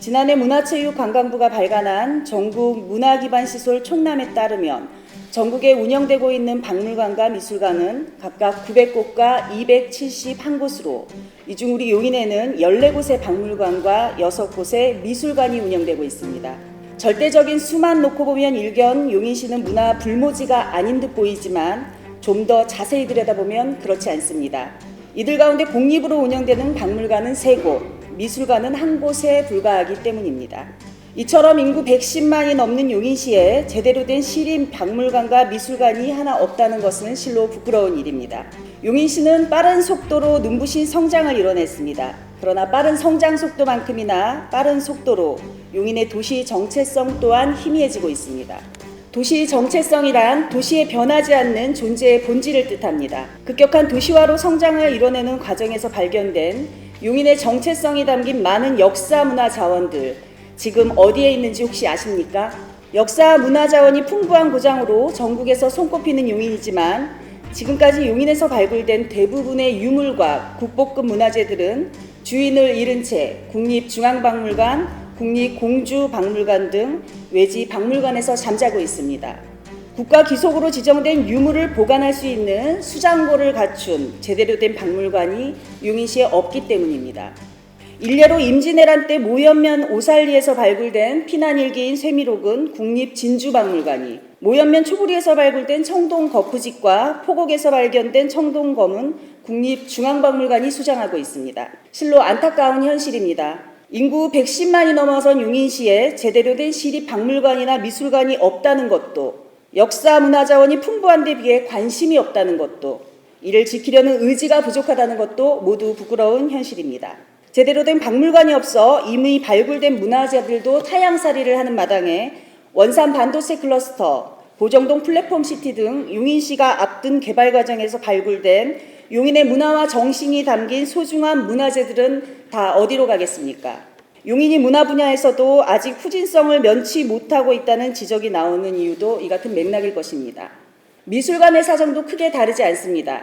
지난해 문화체육관광부가 발간한 전국 문화기반시설 총람에 따르면 전국에 운영되고 있는 박물관과 미술관은 각각 900곳과 271곳으로 이 중 우리 용인에는 14곳의 박물관과 6곳의 미술관이 운영되고 있습니다. 절대적인 수만 놓고 보면 일견 용인시는 문화 불모지가 아닌 듯 보이지만 좀 더 자세히 들여다보면 그렇지 않습니다. 이들 가운데 공립으로 운영되는 박물관은 3곳, 미술관은 한 곳에 불과하기 때문입니다. 이처럼 인구 110만이 넘는 용인시에 제대로 된 시립 박물관과 미술관이 하나 없다는 것은 실로 부끄러운 일입니다. 용인시는 빠른 속도로 눈부신 성장을 이뤄냈습니다. 그러나 빠른 성장 속도만큼이나 빠른 속도로 용인의 도시 정체성 또한 희미해지고 있습니다. 도시 정체성이란 도시에 변하지 않는 존재의 본질을 뜻합니다. 급격한 도시화로 성장을 이뤄내는 과정에서 발견된 용인의 정체성이 담긴 많은 역사 문화 자원들, 지금 어디에 있는지 혹시 아십니까? 역사 문화 자원이 풍부한 고장으로 전국에서 손꼽히는 용인이지만 지금까지 용인에서 발굴된 대부분의 유물과 국보급 문화재들은 주인을 잃은 채 국립중앙박물관, 국립공주박물관 등 외지 박물관에서 잠자고 있습니다. 국가 기속으로 지정된 유물을 보관할 수 있는 수장고를 갖춘 제대로 된 박물관이 용인시에 없기 때문입니다. 일례로 임진왜란 때 모연면 오살리에서 발굴된 피난일기인 쇠미록은 국립진주박물관이 모연면 초부리에서 발굴된 청동 거푸집과 포곡에서 발견된 청동검은 국립중앙박물관이 수장하고 있습니다. 실로 안타까운 현실입니다. 인구 110만이 넘어선 용인시에 제대로 된 시립 박물관이나 미술관이 없다는 것도 역사 문화 자원이 풍부한 데 비해 관심이 없다는 것도 이를 지키려는 의지가 부족하다는 것도 모두 부끄러운 현실입니다. 제대로 된 박물관이 없어 이미 발굴된 문화재들도 타양살이를 하는 마당에 원산 반도체 클러스터, 보정동 플랫폼 시티 등 용인시가 앞둔 개발 과정에서 발굴된 용인의 문화와 정신이 담긴 소중한 문화재들은 다 어디로 가겠습니까? 용인이 문화 분야에서도 아직 후진성을 면치 못하고 있다는 지적이 나오는 이유도 이 같은 맥락일 것입니다. 미술관의 사정도 크게 다르지 않습니다.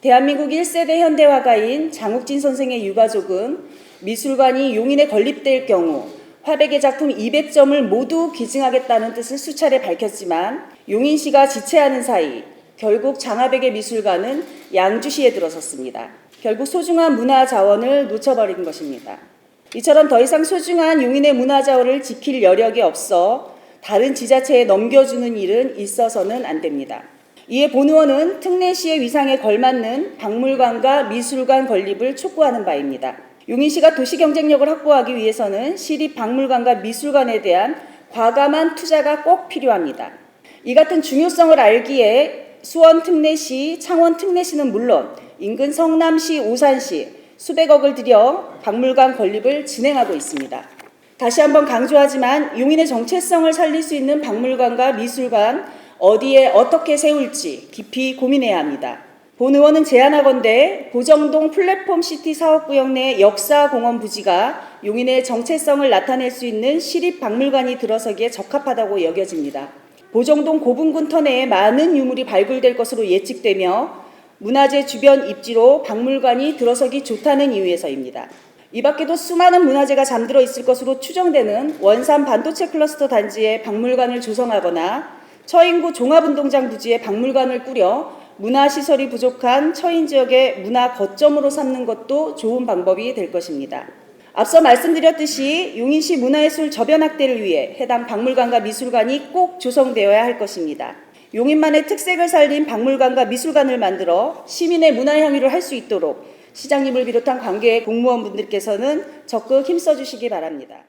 대한민국 1세대 현대화가인 장욱진 선생의 유가족은 미술관이 용인에 건립될 경우 화백의 작품 200점을 모두 기증하겠다는 뜻을 수차례 밝혔지만 용인시가 지체하는 사이 결국 장하백의 미술관은 양주시에 들어섰습니다. 결국 소중한 문화 자원을 놓쳐버린 것입니다. 이처럼 더 이상 소중한 용인의 문화 자원을 지킬 여력이 없어 다른 지자체에 넘겨주는 일은 있어서는 안 됩니다. 이에 본 의원은 특례시의 위상에 걸맞는 박물관과 미술관 건립을 촉구하는 바입니다. 용인시가 도시 경쟁력을 확보하기 위해서는 시립 박물관과 미술관에 대한 과감한 투자가 꼭 필요합니다. 이 같은 중요성을 알기에 수원 특례시, 창원 특례시는 물론 인근 성남시, 오산시 수백억을 들여 박물관 건립을 진행하고 있습니다. 다시 한번 강조하지만 용인의 정체성을 살릴 수 있는 박물관과 미술관 어디에 어떻게 세울지 깊이 고민해야 합니다. 본 의원은 제안하건대 보정동 플랫폼 시티 사업구역 내 역사공원 부지가 용인의 정체성을 나타낼 수 있는 시립 박물관이 들어서기에 적합하다고 여겨집니다. 보정동 고분군 터내에 많은 유물이 발굴될 것으로 예측되며 문화재 주변 입지로 박물관이 들어서기 좋다는 이유에서입니다. 이 밖에도 수많은 문화재가 잠들어 있을 것으로 추정되는 원산 반도체 클러스터 단지에 박물관을 조성하거나 처인구 종합운동장 부지에 박물관을 꾸려 문화시설이 부족한 처인 지역의 문화 거점으로 삼는 것도 좋은 방법이 될 것입니다. 앞서 말씀드렸듯이 용인시 문화예술 저변 확대를 위해 해당 박물관과 미술관이 꼭 조성되어야 할 것입니다. 용인만의 특색을 살린 박물관과 미술관을 만들어 시민의 문화 향유를 할 수 있도록 시장님을 비롯한 관계 공무원분들께서는 적극 힘써 주시기 바랍니다.